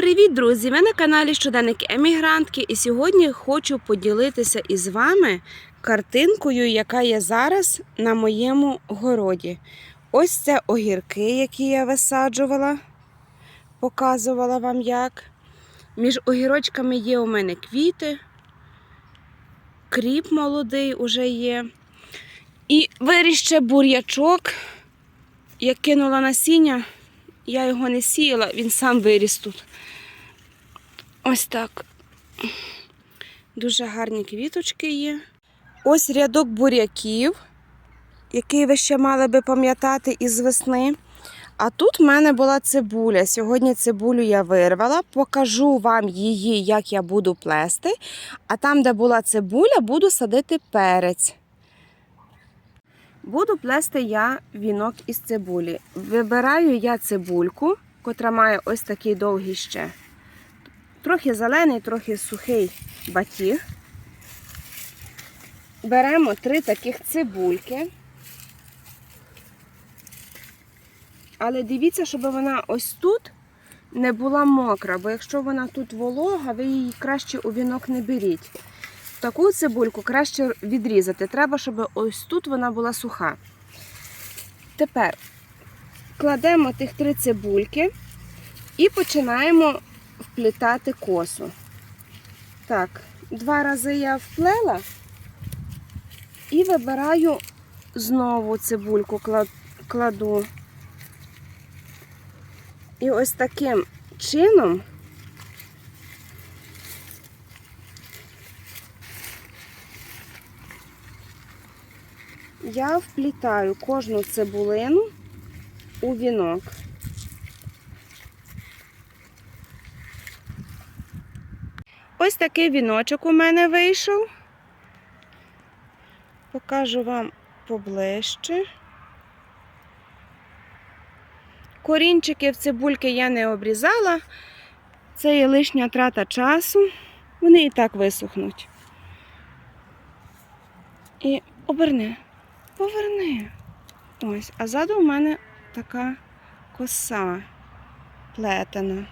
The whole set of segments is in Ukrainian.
Привіт, друзі! Ви на каналі Щоденник Емігрантки, і сьогодні хочу поділитися із вами картинкою, яка є зараз на моєму городі. Ось це огірки, які я висаджувала, показувала вам як. Між огірочками є у мене квіти, кріп молодий уже є. І виріс ще бур'ячок. Я кинула насіння, я його не сіяла, він сам виріс тут. Ось так. Дуже гарні квіточки є. Ось рядок буряків, який ви ще мали би пам'ятати із весни. А тут в мене була цибуля. Сьогодні цибулю я вирвала, покажу вам її, як я буду плести. А там, де була цибуля, буду садити перець. Буду плести я вінок із цибулі. Вибираю я цибульку, котра має ось такий довгий ще. Трохи зелений, трохи сухий батіг. Беремо три таких цибульки. Але дивіться, щоб вона ось тут не була мокра, бо якщо вона тут волога, ви її краще у вінок не беріть. Таку цибульку краще відрізати. Треба, щоб ось тут вона була суха. Тепер кладемо тих три цибульки і починаємо вплітати косу. Так, два рази я вплела і вибираю знову цибульку кладу. І ось таким чином я вплітаю кожну цибулину у вінок. Ось такий віночок у мене вийшов. Покажу вам поближче. Корінчики в цибульки я не обрізала. Це є лишня трата часу. Вони і так висохнуть. І оберни, поверни. Ось, а ззаду у мене така коса плетена.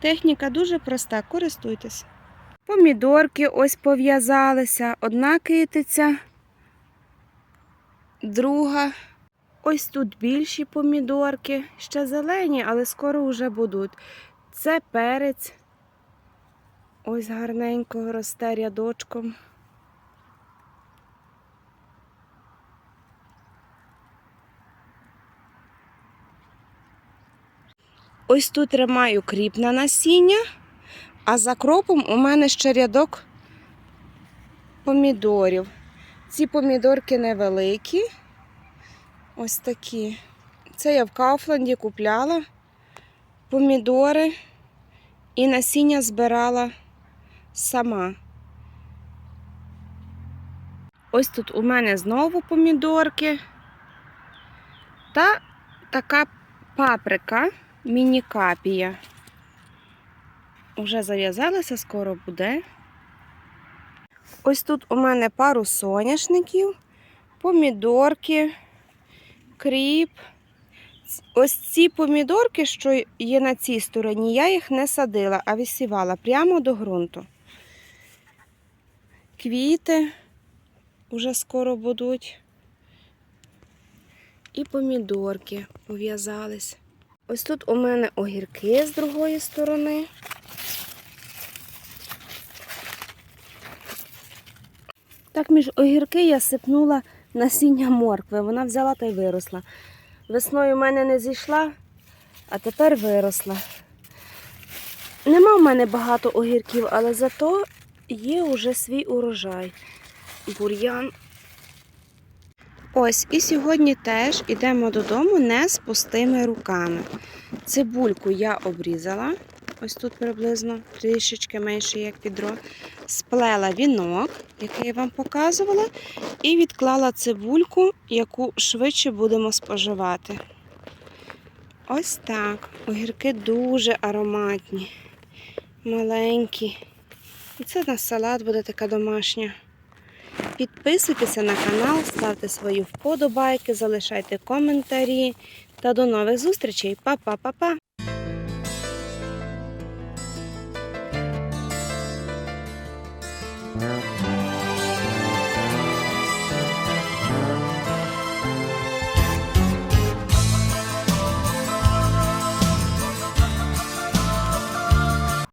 Техніка дуже проста, користуйтесь. Помідорки ось пов'язалися. Одна китиця, друга. Ось тут більші помідорки, ще зелені, але скоро вже будуть. Це перець. Ось гарненько росте рядочком. Ось тут тримаю кріп на насіння, а за кропом у мене ще рядок помідорів. Ці помідорки невеликі. Ось такі. Це я в Кауфланді купляла помідори і насіння збирала сама. Ось тут у мене знову помідорки та така паприка. Міні-капія. Уже зав'язалася, скоро буде. Ось тут у мене пару соняшників, помідорки, кріп. Ось ці помідорки, що є на цій стороні, я їх не садила, а висівала прямо до ґрунту. Квіти вже скоро будуть. І помідорки пов'язались. Ось тут у мене огірки з другої сторони. Так, між огірки я сипнула насіння моркви. Вона взяла та й виросла. Весною в мене не зійшла, а тепер виросла. Нема в мене багато огірків, але зато є уже свій урожай. Бур'ян. Ось, і сьогодні теж йдемо додому не з пустими руками. Цибульку я обрізала, ось тут приблизно трішечки менше, як відро. Сплела вінок, який я вам показувала, і відклала цибульку, яку швидше будемо споживати. Ось так. Огірки дуже ароматні, маленькі. І це на салат буде така домашня. Підписуйтеся на канал, ставте свої вподобайки, залишайте коментарі. Та до нових зустрічей. Па-па-па-па! Mm-hmm.